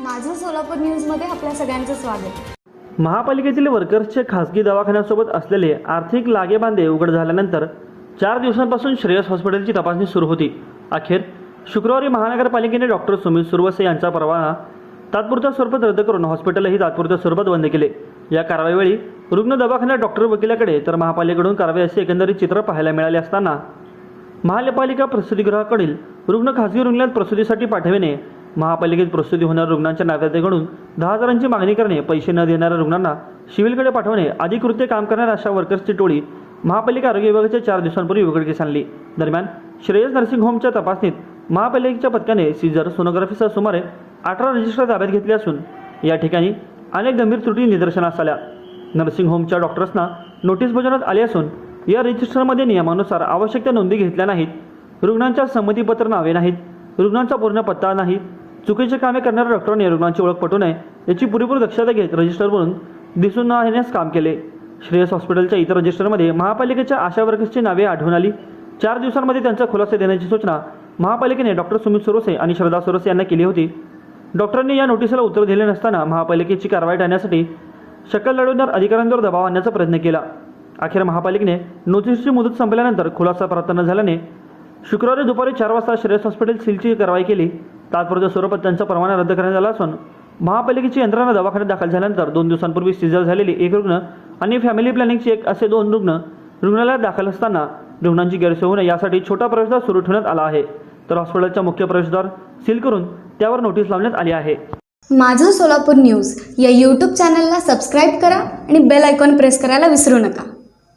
माझं सोलापूर न्यूजमध्ये आपल्या सगळ्यांचं स्वागत. महापालिकेतील वर्कर्सचे खासगी दवाखान्यासोबत असलेले आर्थिक लागेबांधे उघड झाल्यानंतर चार दिवसांपासून श्रेयस हॉस्पिटलची तपासणी सुरू होती. अखेर शुक्रवारी महानगरपालिकेने डॉक्टर सुमित सुरवसे यांचा परवाना तात्पुरत्या स्वरूपात रद्द करून हॉस्पिटलही तात्पुरत्या स्वरूपात बंद केले. या कारवाईवेळी रुग्ण दवाखान्यात डॉक्टर वकिलाकडे तर महापालिकेकडून कारवाई असे एकंदरीत चित्र पाहायला मिळाले असताना महापालिका प्रसूतीगृहाकडील रुग्ण खासगी रुग्णालयात प्रसूतीसाठी पाठविणे महापालिकेत प्रसूती होणाऱ्या रुग्णांच्या नागरिकांकडून दहा हजारांची मागणी करणे पैसे न देणाऱ्या रुग्णांना शिविलकडे पाठवणे आदी कृत्य काम करणाऱ्या अशा वर्कर्सची टोळी महापालिका आरोग्य विभागाच्या चार दिवसांपूर्वी उघडकीस आणली. दरम्यान श्रेयस नर्सिंग होमच्या तपासणीत महापालिकेच्या पथकाने सीझर सोनोग्राफीसह सुमारे अठरा रजिस्टर ताब्यात घेतले असून या ठिकाणी अनेक गंभीर त्रुटी निदर्शनास आल्या. नर्सिंग होमच्या डॉक्टर्सना नोटीस बजावण्यात आली असून या रजिस्टरमध्ये नियमानुसार आवश्यक त्या नोंदी घेतल्या नाहीत. रुग्णांच्या संमतीपत्र नावे नाहीत. रुग्णांचा पूर्ण पत्ता नाही चुकीचे कामे करणाऱ्या डॉक्टरांनी रुग्णांची ओळख पटू नये याची पुरेपूर दक्षता घेत रजिस्टर म्हणून दिसून न येण्यास काम केले. श्रेयस हॉस्पिटलच्या इतर रजिस्टरमध्ये महापालिकेच्या आशा वर्कर्सची नावे आढळून आली. चार दिवसांमध्ये त्यांचा खुलासा देण्याची सूचना महापालिकेने डॉक्टर सुमित सोरोसे आणि श्रद्धा सोरोसे यांना केली होती. डॉक्टरांनी या नोटीसला उत्तर दिले नसताना महापालिकेची कारवाई टाळण्यासाठी शकल लढवणार अधिकाऱ्यांवर दबाव आणण्याचा प्रयत्न केला. अखेर महापालिकेने नोटीसची मुदत संपल्यानंतर खुलासा प्राप्त झाल्याने शुक्रवारी दुपारी चार वाजता श्रेयस हॉस्पिटल सीलची कारवाई केली. तात्पुरत्या स्वरूपात त्यांचा परवाना रद्द करण्यात आला असून महापालिकेची यंत्रणा दवाखान्यात दाखल झाल्यानंतर दोन दिवसांपूर्वी सिजर झालेली एक रुग्ण आणि फॅमिली प्लॅनिंगचे एक असे दोन रुग्ण रुग्णालयात दाखल असताना रुग्णांची गैरसोय होऊ नये यासाठी छोटा प्रवेशद्वार सुरू ठेवण्यात आला आहे. तर हॉस्पिटलचा मुख्य प्रवेशद्वार सील करून त्यावर नोटीस लावण्यात आली आहे. माझं सोलापूर न्यूज या यूट्यूब चॅनलला सबस्क्राईब करा आणि बेल आयकॉन प्रेस करायला विसरू नका.